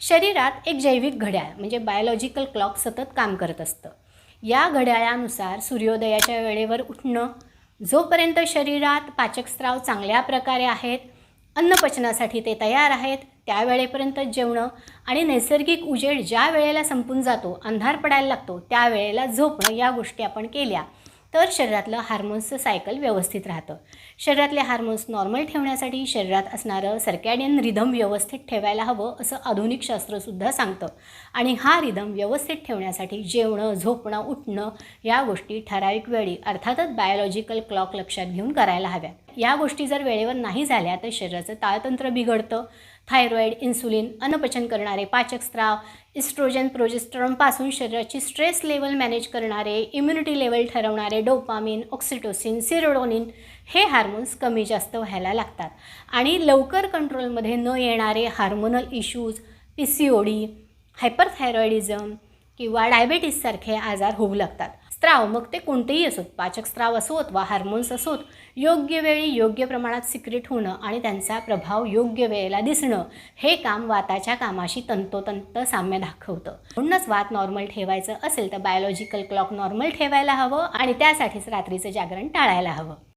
शरीरात एक जैविक घड्याळ म्हणजे बायोलॉजिकल क्लॉक सतत काम करत असतं. या घड्याळानुसार सूर्योदयाच्या वेळेवर उठणं जोपर्यंत शरीरात पाचकस्राव चांगल्या प्रकारे आहेत अन्नपचनासाठी ते तयार आहेत त्यावेळेपर्यंत जेवणं आणि नैसर्गिक उजेड ज्या वेळेला संपून जातो अंधार पडायला लागतो त्या वेळेला झोपणं या गोष्टी आपण केल्या. तर शरीरातलं हार्मोन्सचं सायकल व्यवस्थित राहतं. शरीरातले हार्मोन्स नॉर्मल ठेवण्यासाठी शरीरात असणारं सर्कॅडियन रिदम व्यवस्थित ठेवायला हवं असं आधुनिक शास्त्रसुद्धा सांगतं. आणि हा रिदम व्यवस्थित ठेवण्यासाठी जेवणं झोपणं उठणं या गोष्टी ठराविक वेळी अर्थातच बायोलॉजिकल क्लॉक लक्षात घेऊन करायला हव्या या गोष्टी जर वेळेवर नाही झाल्या तर शरीराचं ताळतंत्र बिघडतं. थायरॉईड इन्सुलिन अन्नपचन करणारे पाचकस्त्राव इस्ट्रोजन प्रोजेस्ट्रॉनपासून शरीराची स्ट्रेस लेवल मॅनेज करणारे इम्युनिटी लेवल ठरवणारे डोपामिन ऑक्सिटोसिन सिरोडोनिन हे हार्मोन्स कमी जास्त व्हायला लागतात. आणि लवकर कंट्रोलमध्ये न येणारे hormonal issues P C O D hyperthyroidism किंवा डायबेटीससारखे आजार होऊ लागतात. स्त्राव मग ते कोणतेही असोत. पाचक स्त्राव असोत वा हार्मोन्स असोत. योग्य वेळी योग्य प्रमाणात सिक्रेट होणं आणि त्यांचा प्रभाव योग्य वेळेला दिसणं हे काम वाताच्या कामाशी तंतोतंत साम्य दाखवतं. म्हणूनच वात नॉर्मल ठेवायचं असेल तर बायोलॉजिकल क्लॉक नॉर्मल ठेवायला हवं आणि त्यासाठीच रात्रीचं जागरण टाळायला हवं.